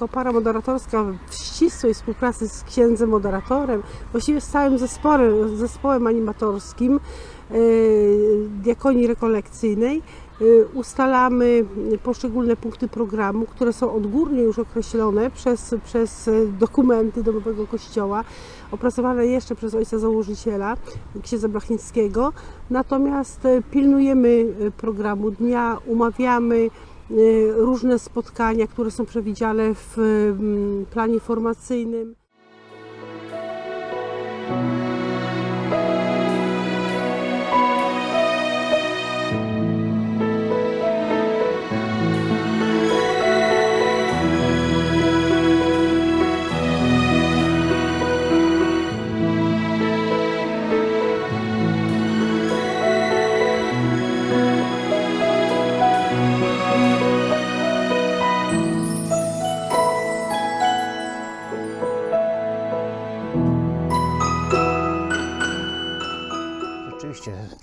jako para moderatorska w ścisłej współpracy z księdzem moderatorem, właściwie z całym zespołem, zespołem animatorskim y, diakonii rekolekcyjnej y, ustalamy poszczególne punkty programu, które są odgórnie już określone przez, przez dokumenty domowego kościoła, opracowane jeszcze przez ojca założyciela, księdza Blachnickiego. Natomiast y, pilnujemy y, programu dnia, umawiamy różne spotkania, które są przewidziane w mm, planie formacyjnym.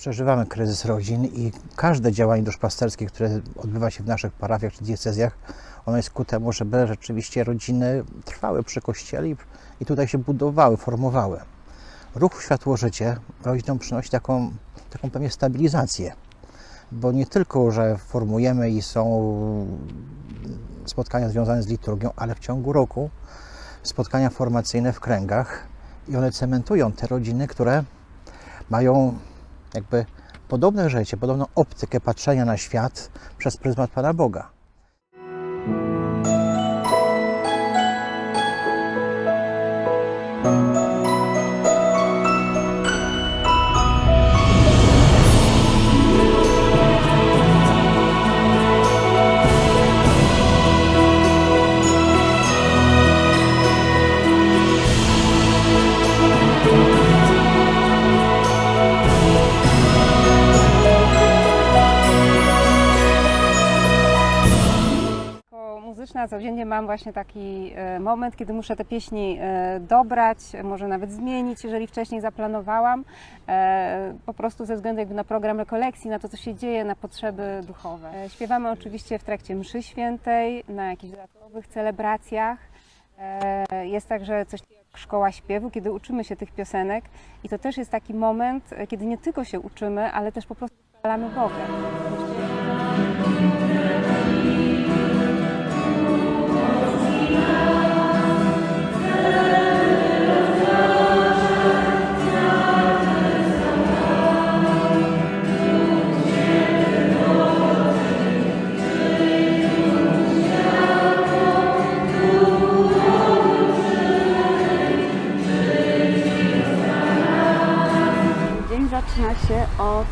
Przeżywamy kryzys rodzin i każde działanie duszpasterskie, które odbywa się w naszych parafiach czy diecezjach, ono jest ku temu, żeby rzeczywiście rodziny trwały przy kościele i- tutaj się budowały, formowały. Ruch Światło Życie rodzinom przynosi taką, taką pewnie stabilizację, bo nie tylko, że formujemy i są spotkania związane z liturgią, ale w ciągu roku spotkania formacyjne w kręgach i one cementują te rodziny, które mają jakby podobne życie, podobną optykę patrzenia na świat przez pryzmat Pana Boga. Muzyczna codziennie mam właśnie taki e, moment, kiedy muszę te pieśni e, dobrać, może nawet zmienić, jeżeli wcześniej zaplanowałam, e, po prostu ze względu jakby na program rekolekcji, na to, co się dzieje, na potrzeby duchowe. Śpiewamy oczywiście w trakcie mszy świętej, na jakichś dodatkowych celebracjach. Jest także coś jak szkoła śpiewu, kiedy uczymy się tych piosenek i to też jest taki moment, kiedy nie tylko się uczymy, ale też po prostu chwalamy Boga. Zaczyna się od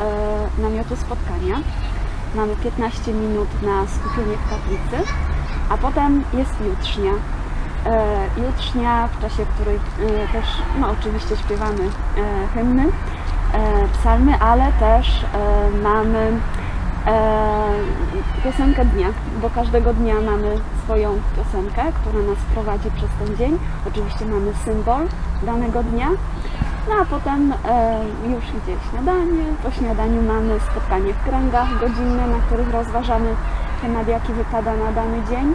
e, namiotu spotkania. Mamy 15 minut na skupienie w kaplicy, a potem jest jutrznia. E, jutrznia, w czasie której e, też no, oczywiście śpiewamy e, hymny, e, psalmy, ale też e, mamy e, piosenkę dnia, bo każdego dnia mamy swoją piosenkę, która nas prowadzi przez ten dzień. Oczywiście mamy symbol danego dnia. No a potem e, już idzie śniadanie. Po śniadaniu mamy spotkanie w kręgach godzinne, na których rozważamy temat, jaki wypada na dany dzień.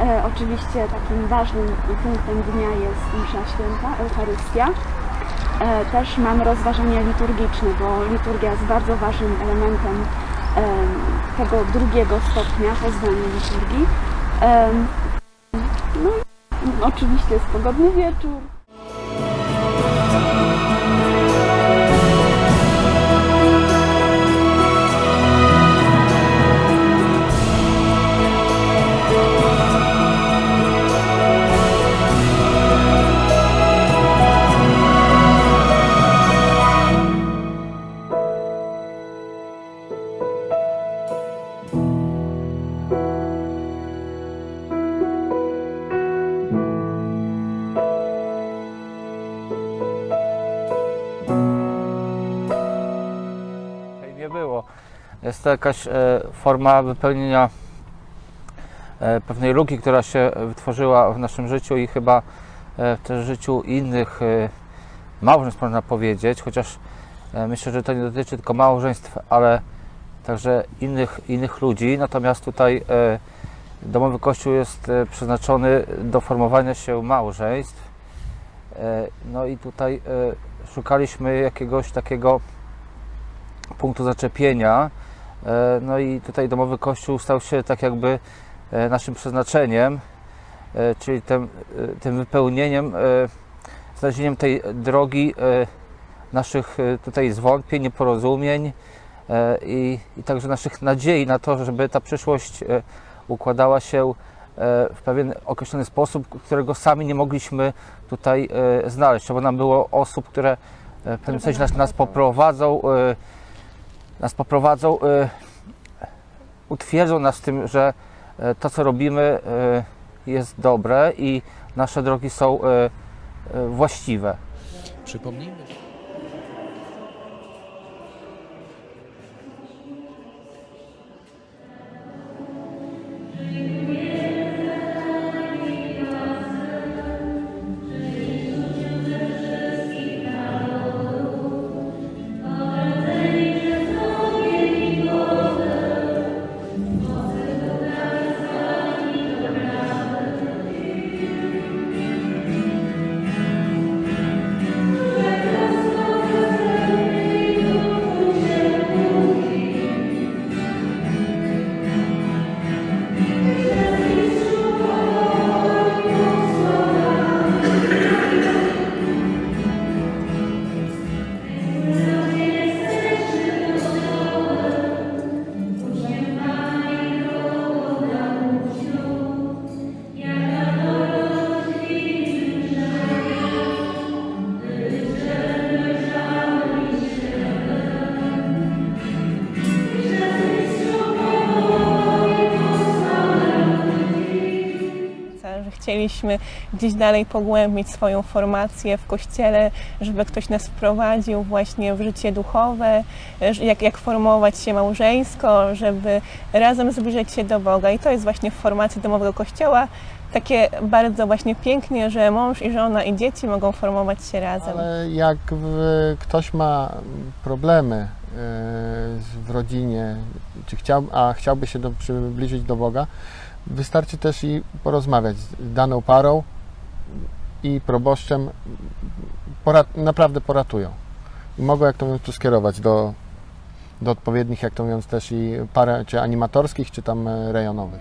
E, oczywiście takim ważnym punktem dnia jest msza święta, Eucharystia. E, też mamy rozważania liturgiczne, bo liturgia jest bardzo ważnym elementem e, tego drugiego stopnia poznania liturgii. E, no i oczywiście jest pogodny wieczór. Jest to jakaś e, forma wypełnienia e, pewnej luki, która się wytworzyła w naszym życiu i chyba e, w też życiu innych małżeństw można powiedzieć, chociaż myślę, że to nie dotyczy tylko małżeństw, ale także innych, innych ludzi. Natomiast tutaj domowy kościół jest przeznaczony do formowania się małżeństw. No i tutaj szukaliśmy jakiegoś takiego punktu zaczepienia. E, No i tutaj domowy kościół stał się tak jakby e, naszym przeznaczeniem, e, czyli tym, tym wypełnieniem, znalezieniem tej drogi naszych tutaj zwątpień, nieporozumień i, i także naszych nadziei na to, żeby ta przyszłość układała się w pewien określony sposób, którego sami nie mogliśmy tutaj znaleźć. Trzeba nam było osób, które w pewnym sensie nas, nas poprowadzą, nas poprowadzą, e, utwierdzą nas w tym, że e, to, co robimy, e, jest dobre i nasze drogi są właściwe. Przypomnijmy. Chcieliśmy gdzieś dalej pogłębić swoją formację w kościele, żeby ktoś nas wprowadził właśnie w życie duchowe, jak, jak formować się małżeńsko, żeby razem zbliżać się do Boga. I to jest właśnie w formacji domowego kościoła takie bardzo właśnie pięknie, że mąż i żona i dzieci mogą formować się razem. Ale jak w, ktoś ma problemy e, w rodzinie, czy chciał, a chciałby się do, przybliżyć do Boga, wystarczy też i porozmawiać z daną parą i proboszczem. Porat, naprawdę poratują. I mogą, jak to mówiąc, tu skierować do, do odpowiednich, jak to mówiąc, też i par, czy animatorskich, czy tam e, rejonowych.